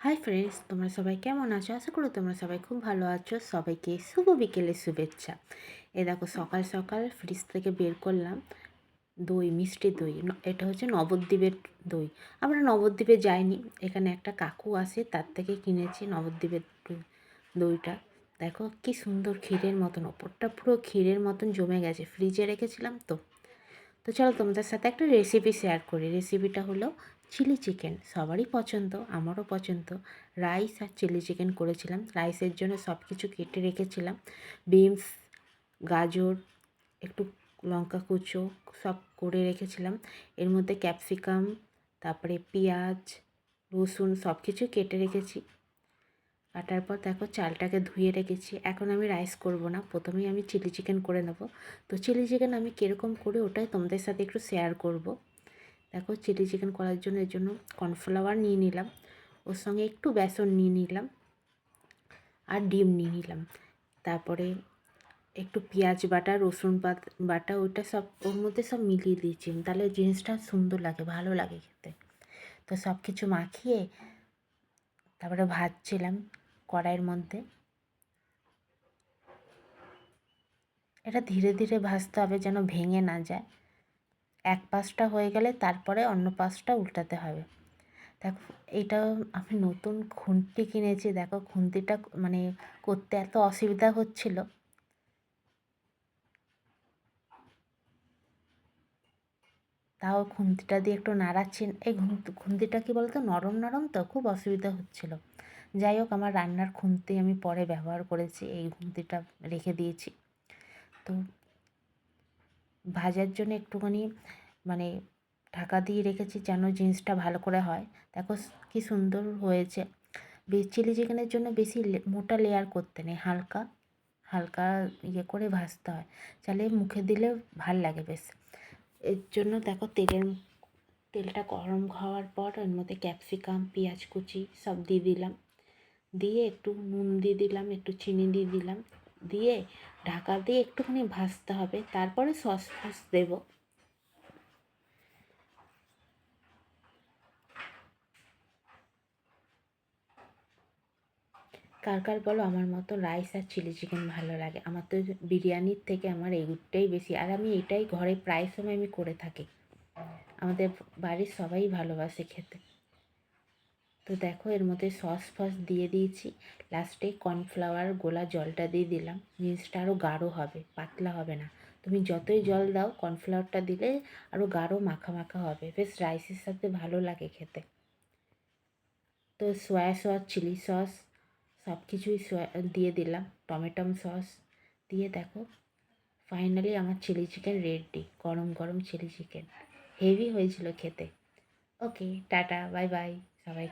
Hi friends তোমরা সবাই কেমন আছো? আশা করি তোমরা সবাই খুব ভালো আছো। সবাইকে শুভ বিকেলের শুভেচ্ছা। এ দেখো, সকাল সকাল ফ্রিজ থেকে বের করলাম দই, মিষ্টি দই। এটা হচ্ছে নবদ্বীপের দই। আমরা নবদ্বীপে যাইনি। এখানে একটা কাকু আসে তার থেকে কিনেছি নবদ্বীপের দইটা। দেখো, কি সুন্দর ক্ষীরের মতন, ওপরটা পুরো ক্ষীরের মতন জমে গেছে। ফ্রিজে রেখেছিলাম তো। তো চলো তোমাদের সাথে একটা রেসিপি শেয়ার করি। রেসিপিটা হলো চিলি চিকেন সবারই পছন্দ, আমারও পছন্দ। রাইস আর চিলি চিকেন করেছিলাম। রাইসের জন্য সব কিছু কেটে রেখেছিলাম। বিনস গাজর, একটু লঙ্কা কুচো সব করে রেখেছিলাম। এর মধ্যে ক্যাপসিকাম তারপরে পেঁয়াজ, রসুন সব কিছু কেটে রেখেছি। কাটার পর দেখো চালটাকে ধুয়ে রেখেছি। এখন আমি রাইস করব না। প্রথমেই আমি চিলি চিকেন করে নেব। তো চিলি চিকেন আমি কীরকম করি ওটাই তোমাদের সাথে একটু শেয়ার করব। দেখো চিলি চিকেন করার জন্য এর জন্য কর্নফ্লাওয়ার নিয়ে নিলাম। ওর সঙ্গে একটু বেসন নিয়ে নিলাম। আর ডিম নিয়ে নিলাম। তারপরে একটু পেঁয়াজ বাটা, রসুন বাটা ওইটা সব, ওর মধ্যে সব মিলিয়ে দিয়েছি তাহলে জিনিসটা সুন্দর লাগে, ভালো লাগে খেতে। তো সব কিছু মাখিয়ে তারপরে ভাজছিলাম। কড়াইয়ের মধ্যে। এটা ধীরে ধীরে ভাজতে হবে যেন ভেঙে না যায়। এক পাশটা হয়ে গেলে তারপরে অন্য পাশটা উল্টাতে হবে। দেখো এটা আমি নতুন খুন্তি কিনেছি। দেখো, খুন্তিটা মানে করতে এত অসুবিধা হচ্ছিল। তাও খুন্তিটা দিয়ে একটু নাড়াচ্ছি। এই খুন্তিটা কি বলতো? নরম নরম তো? খুব অসুবিধা হচ্ছিল। যাই হোক, আমার রান্নার খুন্তি আমি পরে ব্যবহার করেছি, এই খুন্তিটা রেখে দিয়েছি। তো ভাজার জন্য একটুখানি মানে ঢাকা দিয়ে রেখেছি যেন জিনিসটা ভালো করে হয়। দেখো কি সুন্দর হয়েছে। চিলি চিকেনের জন্য বেশি মোটা লেয়ার করতে নেই, হালকা হালকা ইয়ে করে ভাজতে হয়। তাহলে মুখে দিলে ভালো লাগে বেশ। এর জন্য দেখো তেলের, তেলটা গরম হওয়ার পর এর মধ্যে ক্যাপসিকাম, পেঁয়াজ কুচি সব দিয়ে দিলাম। দিয়ে একটু নুন দিয়ে দিলাম, একটু চিনি দিয়ে দিলাম। দিয়ে ঢাকা দিয়ে একটুখানি ভাজতে হবে, তারপরে সস ফস দেবো। কার কার বলো আমার মতো রাইস আর চিলি চিকেন ভালো লাগে? আমার তো বিরিয়ানির থেকে আমার এইটাই বেশি, আর আমি এটাই ঘরে প্রায় সময় আমি করে থাকি। আমাদের বাড়ির সবাই ভালোবাসে খেতে। তো দেখো, এর মধ্যে সস ফস দিয়ে দিয়েছি। লাস্টে কর্নফ্লাওয়ার গোলা জলটা দিয়ে দিলাম। জিনিসটা আরও গাঢ় হবে, পাতলা হবে না। তুমি যতই জল দাও কর্নফ্লাওয়ারটা দিলে আরও গাঢ় মাখা মাখা হবে। বেশ রাইসের সাথে ভালো লাগে খেতে। তো সয়া সস চিলি সস সব কিছুই দিয়ে দিলাম। টমেটো সস দিয়ে দেখো ফাইনালি আমার চিলি চিকেন রেডি গরম গরম চিলি চিকেন হেভি হয়েছিল খেতে। ওকে টাটা বাই বাই সবাই